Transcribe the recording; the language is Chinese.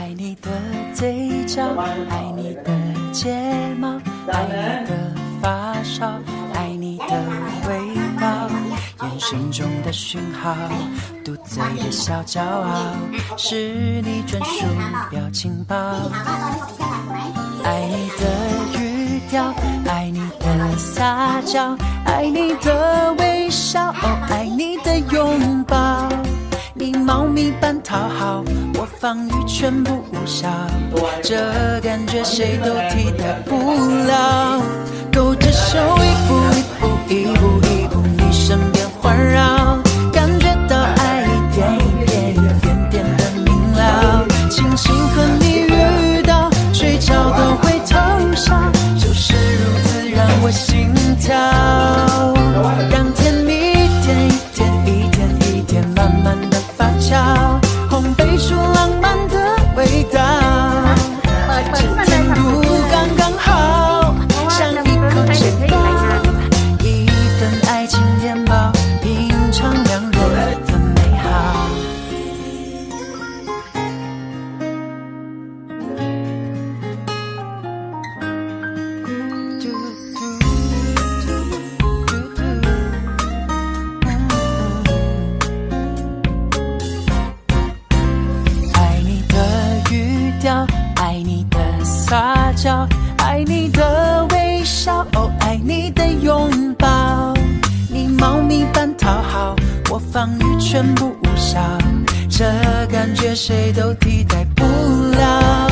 爱你的嘴角，爱你的睫毛，爱你的发梢，爱你的味道，眼神中的讯号，嘟嘴的小骄傲，是你专属表情包。爱你的语调，爱你的撒娇，爱你的你半讨好，我防御全部无效，这感觉谁都替代不了。勾着手一步一步一步一步，你身边环绕，感觉到爱一点一点一点点的明了。庆幸和你遇到，睡觉都会偷笑，就是如此让我心跳，撒娇，爱你的微笑，哦，爱你的拥抱。你猫咪般讨好，我防御全部无效，这感觉谁都替代不了。